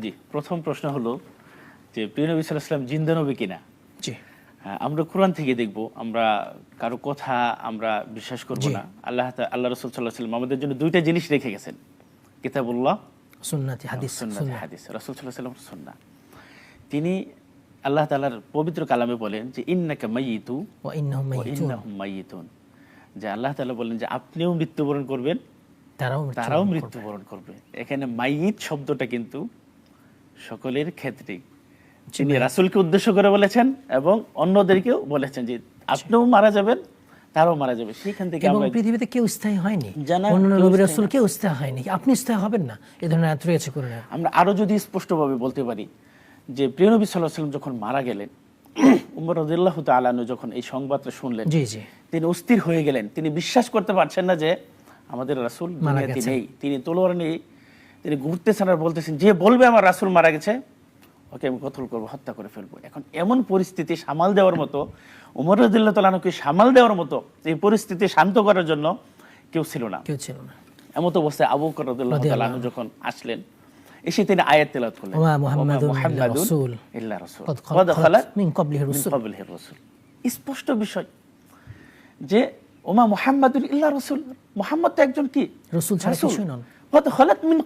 জি প্রথম প্রশ্ন হলো যে প্রিয় নবী সাল্লাম জিন্দা নবী কিনা? জি। হ্যাঁ, আমরা কোরআন থেকে দেখব আমরা কারও কথা আমরা বিশ্বাস করব না। আল্লাহ আল্লাহ রসুল সাল্লাহ সাল্লাম আমাদের জন্য দুইটা জিনিস রেখে গেছেন। কিতাবুল্লাহ সুন্নাতি হাদিস সুন্নাত হাদিস রসুল সাল্লাহ সাল্লাম সুন্না তিনি আল্লাহ তাআলার পবিত্র কালামে বলেন যে ইন্নাকা ইন্নাহুম মাইয়িতুন যে আল্লাহ তাআলা বলেন যে আপনিও মৃত্যুবরণ করবেন তারাও মৃত্যুবরণ তারাও। মৃত্যুবরণ করবে। এখানে মাইয়িত শব্দটা কিন্তু সকলের ক্ষেত্রেই তিনি রাসূলকে উদ্দেশ্য করে বলেছেন এবং অন্যদেরকেও বলেছেন যে আপনিও মারা যাবেন তারাও মারা যাবে। সেখান থেকে এবং পৃথিবীতে কেউ স্থায়ী হয়নি। কেউ নবী রাসূল কেউ স্থায়ী হয়নি। আপনি স্থায়ী হবেন না। এই ধরনের আয়াত রয়েছে কোরআনে। আমরা আরও যদি স্পষ্টভাবে বলতে পারি যে প্রিয় নবী সাল্লাহ সাল্লাম যখন মারা গেলেন উমর রদিল্লাহ তালানু যখন এই সংবাদটা শুনলেন জি জি। তিনি অস্থির হয়ে গেলেন। তিনি বিশ্বাস করতে পারছেন না যে আমাদের রাসূল দুনিয়াতে নেই। তিনি তলোয়ার নেই তিনি ঘুরতেছেন আর বলতেছেন যে বলবে আমার রাসূল মারা গেছে ওকে আমি কতল করব হত্যা করে ফেলব। এখন এমন পরিস্থিতি সামাল দেওয়ার মতো উমর রদিল্লাহ তালানুকে সামাল দেওয়ার মতো এই পরিস্থিতি শান্ত করার জন্য কেউ ছিল না। কেউ ছিল না। এমত অবস্থায় আবু আনহু যখন আসলেন এসে তিনি আয়াত তেলাওয়াত করলেন মুহাম্মাদুন ইল্লা রাসূল। কদ ওয়া মিন ক্বাবলিহি রাসূল। ক্বাবলিহি রাসূল। স্পষ্ট বিষয় যে ওমা মুহাম্মাদুন ইল্লা রাসূল। মুহাম্মদ তো একজন কি? রাসূল ছাড়া কিছুই নন। মিন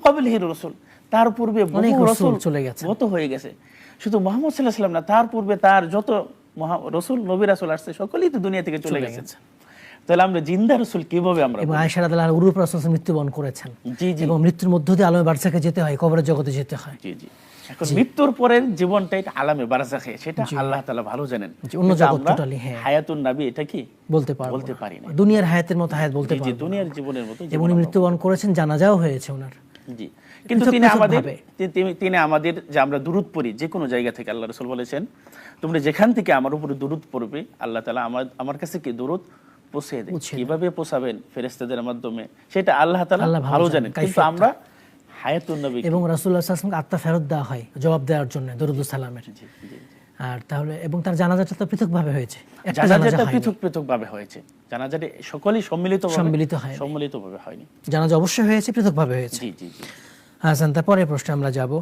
রাসূল। তার পূর্বে বহু রাসূল রাসূল চলে গেছে গত হয়ে গেছে। শুধু মোহাম্মদ না তার পূর্বে তার যত মহা- রাসূল নবী রাসুল আসছে সকলেই তো দুনিয়া থেকে চলে গেছে। তাহলে আমরা জিন্দা রসুল কীভাবে আমরা এবং বলব? আয়েশা রাদিয়াল্লাহু আনহা উরুপ রাসূল মৃত্যুবরণ করেছেন। জি জি। এবং মৃত্যুর মধ্য দিয়ে আলমে বারসাকে যেতে হয় কবরের জগতে যেতে হয়। জি জি। এখন মৃত্যুর পরের জীবনটা এটা আলামে বারাজাখে সেটা আল্লাহ তাআলা ভালো জানেন। অন্য জগৎ হ্যাঁ। হায়াতুন নবী এটা কি? বলতে পারব। বলতে পারি না দুনিয়ার হায়াতের মতো হায়াত বলতে পারব দুনিয়ার জীবনের মতো জীবন মৃত্যুবরণ করেছেন জানাজাও হয়েছে ওনার। জি। কিন্তু তিনি আমাদের তিনি- আমাদের যে আমরা দুরুদ পড়ি যে কোনো জায়গা থেকে আল্লাহ রসুল বলেছেন তোমরা যেখান থেকে আমার উপরে দুরুদ পড়বে আল্লাহ তাআলা আমার আমার কাছে কি দুরুদ পৌঁছে দেয়। কীভাবে পৌঁছাবেন ফেরেশতাদের মাধ্যমে? সেটা আল্লাহ আল্লাহ ভালো জানেন। কিন্তু আমরা হায়াতুন নবী এবং রাসূলুল্লাহ সাল্লাল্লাহু আত্মা ফেরত দেওয়া হয় জবাব দেওয়ার জন্য দরুদ সালামের। আর তাহলে এবং তার জানাজাটা তো পৃথকভাবে হয়েছে। জানাজাটা পৃথক ভাবে হয়েছে। জানাজাটি সকলেই সম্মিলিত সম্মিলিত হয় সম্মিলিত ভাবে হয়নি। জানাজা অবশ্যই হয়েছে পৃথক ভাবে হয়েছে। জি জি জি। হাসান প্রশ্নে আমরা যাব।